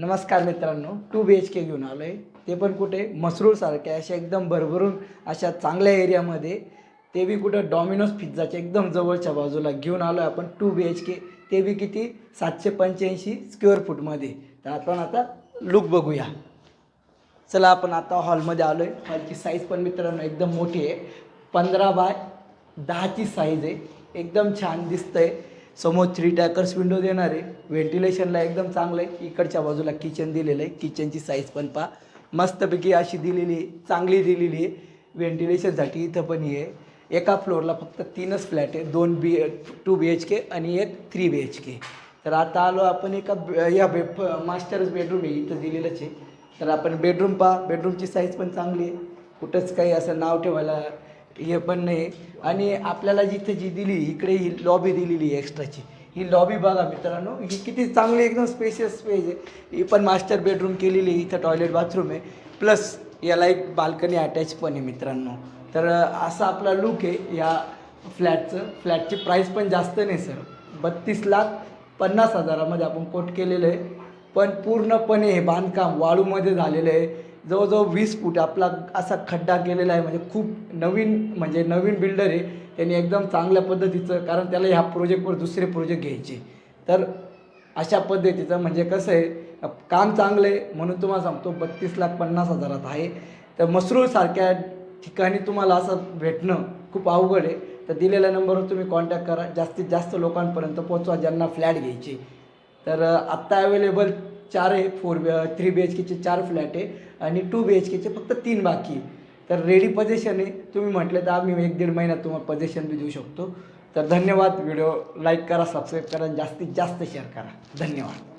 नमस्कार मित्रांनो to be H के घेऊन आलो आहे ते पण कुठे? मसरूळसारखे अशा एकदम भरभरून अशा चांगल्या एरियामध्ये. ते बी कुठं? डॉमिनोज पिझ्झाच्या एकदम जवळच्या बाजूला घेऊन आलो आहे आपण टू बी एच के ते बी किती? सातशे पंच्याऐंशी स्क्वेअर फूटमध्ये तर आपण आता लुक बघूया. चला आपण आता हॉलमध्ये आलो आहे हॉलची साईज पण मित्रांनो एकदम मोठी आहे. पंधरा बाय दहाची साईज आहे. एकदम छान दिसतं आहे समोर थ्री टॅकर्स विंडो देणार आहे. व्हेंटिलेशनला एकदम चांगलं आहे. इकडच्या बाजूला किचन दिलेलं आहे. किचनची साईज पण पहा. मस्तपैकी अशी दिलेली आहे. चांगली दिलेली आहे. व्हेंटिलेशनसाठी इथं पण ही आहे. एका फ्लोअरला फक्त तीनच फ्लॅट आहे. दोन बी टू बी एच के आणि एक थ्री बी एच के तर आता आलो आपण एका या बे मास्टर्स बेडरूम आहे. इथं दिलेलंच आहे. तर आपण बेडरूम पहा. बेडरूमची साईज पण चांगली आहे. कुठंच काही असं नाव ठेवायला हे पण नाही. आणि आपल्याला जिथे जी दिली इकडे ही लॉबी दिलेली आहे एक्स्ट्राची ही लॉबी बघा मित्रांनो ही किती चांगली एकदम स्पेशियस स्पेस आहे. ही पण मास्टर बेडरूम केलेली आहे इथं टॉयलेट बाथरूम आहे. प्लस याला एक बाल्कनी अटॅच पण आहे मित्रांनो. तर असा आपला लुक आहे या फ्लॅटचं फ्लॅटची प्राईस पण जास्त नाही सर बत्तीस लाख पन्नास हजारामध्ये आपण कोट केलेलं आहे. पण पूर्णपणे हे बांधकाम वाळूमध्ये झालेलं आहे. जवळजवळ वीस फूट आपला असा खड्डा केलेला आहे. म्हणजे खूप नवीन म्हणजे नवीन बिल्डर आहे. त्यांनी एकदम चांगल्या पद्धतीचं कारण त्याला ह्या प्रोजेक्टवर दुसरे प्रोजेक्ट घ्यायचे. तर अशा पद्धतीचं म्हणजे कसं आहे काम चांगलं आहे. म्हणून तुम्हाला सांगतो बत्तीस लाख पन्नास हजारात आहे. तर मसरूळसारख्या ठिकाणी तुम्हाला असं भेटणं खूप अवघड आहे. तर दिलेल्या नंबरवर तुम्ही कॉन्टॅक्ट करा. जास्तीत जास्त लोकांपर्यंत पोचवा ज्यांना फ्लॅट घ्यायचे. तर आत्ता अवेलेबल चार आहे फोर थ्री बी एच केचे चार फ्लॅट आहे आणि टू बी एच केचे फक्त तीन बाकी आहे. तर रेडी पोझिशन आहे. तुम्ही म्हटलं तर आम्ही एक दीड महिन्यात तुम्हाला पोझिशन बी देऊ शकतो. तर धन्यवाद. व्हिडिओ लाईक करा सबस्क्राईब करा जास्तीत जास्त शेअर करा. धन्यवाद.